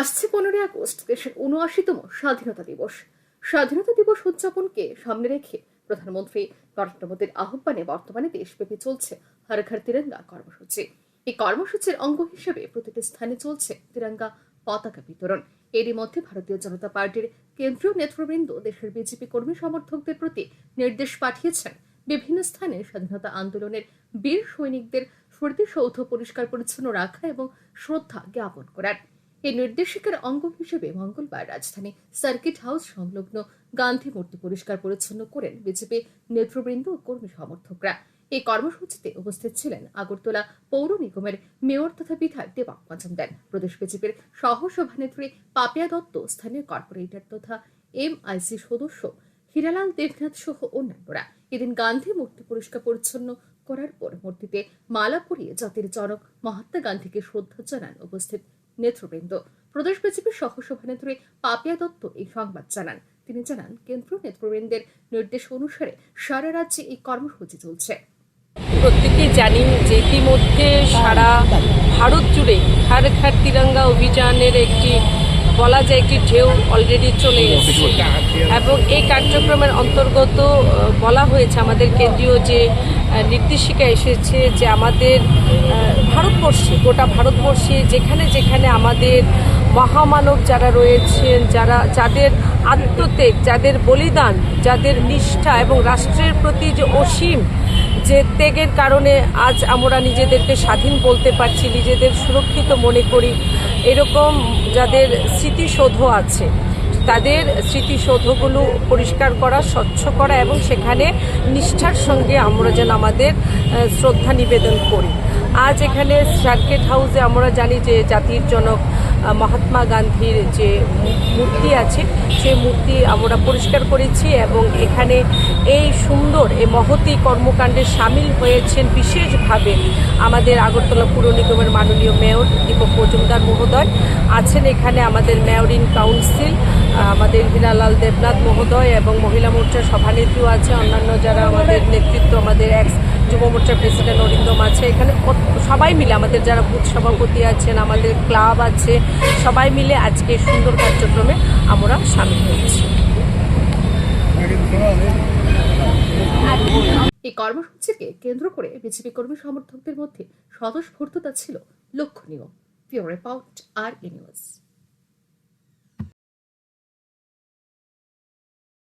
আসছে পনেরোই আগস্ট, দেশের উনআশিতম স্বাধীনতা দিবস। স্বাধীনতা দিবস উদযাপনকে সামনে রেখে প্রধানমন্ত্রী নরেন্দ্র মোদীর আহ্বানে বর্তমানে দেশব্যাপী চলছে হর ঘর তিরঙ্গা কর্মসূচি। এই কর্মসূচির অঙ্গ হিসেবে প্রতিটি স্থানে চলছে তিরঙ্গা পতাকা বিতরণ। এরই মধ্যে ভারতীয় জনতা পার্টির কেন্দ্রীয় নেতৃবৃন্দ, দেশের বিজেপি কর্মী সমর্থকদের প্রতি নির্দেশ পাঠিয়েছেন। বিভিন্ন স্থানে স্বাধীনতা আন্দোলনের বীর সৈনিকদের স্মৃতিসৌধ পরিষ্কার পরিচ্ছন্ন রাখা এবং শ্রদ্ধা জ্ঞাপন করার। এই নির্দেশিকার অঙ্গ হিসেবে মঙ্গলবার রাজধানী সার্কিট হাউস সংলগ্ন গান্ধী মূর্তি পরিষ্কার পরিচ্ছন্ন করেন বিজেপি নেতৃবৃন্দ ও কর্মী সমর্থকরা। এই কর্মসূচিতে উপস্থিত ছিলেন আগরতলা পৌর নিগমের মেয়র তথা বিধায়ক দেবাক মজুমদার, প্রদেশ বিজেপির সহ সভানেত্রী পাপিয়া দত্ত, স্থানীয় কর্পোরেটর তথা এমআইসি সদস্য হীরালাল দেবনাথ সহ অন্যান্যরা। এদিন গান্ধী মূর্তি পরিষ্কার পরিচ্ছন্ন করার পর মূর্তিতে মালা পরিয়ে জাতির জনক মহাত্মা গান্ধীকে শ্রদ্ধা জানান উপস্থিত নেতৃবৃন্দ। প্রদেশ বিজেপির সহ সভানেত্রী পাপিয়া দত্ত এই সংবাদ জানান। তিনি জানান, কেন্দ্রীয় নেতৃবৃন্দের নির্দেশ অনুসারে সারা রাজ্যে এই কর্মসূচি চলছে। প্রত্যেকেই জানি যে ইতিমধ্যে সারা ভারত জুড়ে হার ঘাট তিরঙ্গা অভিযানের একটি, বলা যায় একটি ঢেউ অলরেডি চলে এসেছে। এবং এই কার্যক্রমের অন্তর্গত বলা হয়েছে আমাদের কেন্দ্রীয় যে নির্দেশিকা এসেছে যে আমাদের ভারতবর্ষে, গোটা ভারতবর্ষে যেখানে যেখানে আমাদের মহামানব যারা রয়েছেন, যারা, যাদের আত্মত্যাগ, যাদের বলিদান, যাদের নিষ্ঠা এবং রাষ্ট্রের প্রতি যে অসীম যে ত্যাগের কারণে আজ আমরা নিজেদেরকে স্বাধীন বলতে পারছি, নিজেদের সুরক্ষিত মনে করি, এরকম যাদের স্মৃতিসৌধ আছে তাদের স্মৃতিসৌধগুলো পরিষ্কার করা, স্বচ্ছ করা এবং সেখানে নিষ্ঠার সঙ্গে আমরা যেন আমাদের শ্রদ্ধা নিবেদন করি। আজ এখানে সার্কেট হাউসে আমরা জানি যে জাতির জনক মহাত্মা গান্ধীর যে মূর্তি আছে সেই মূর্তি আমরা পরিষ্কার করেছি এবং এখানে এই সুন্দর, এই মহতি কর্মকাণ্ডে সামিল হয়েছেন বিশেষভাবে আমাদের আগরতলা পুর নিগমের মাননীয় মেয়র দীপক মজুমদার মহোদয়, আছেন এখানে আমাদের মেয়র ইন কাউন্সিল, আমাদের হীরালাল দেবনাথ মহোদয় এবং মহিলা মোর্চার সভানেত্রীও আছে, অন্যান্য যারা আমাদের নেতৃত্ব আমাদের যুব মোর্চার প্রেসিডেন্ট অরিন্দম আছে। এখানে সবাই মিলে আমাদের যারা বুথ সভাপতি আছেন, আমাদের ক্লাব আছে, সবাই মিলে আজকে সুন্দর কার্যক্রমে আমরা সামিল হয়েছি। এই কর্মসূচিকে কেন্দ্র করে বিজেপি কর্মী সমর্থকদের মধ্যে স্বতঃস্ফূর্ততা ছিল লক্ষণীয়। পিওর রিপোর্ট আর নিউজ।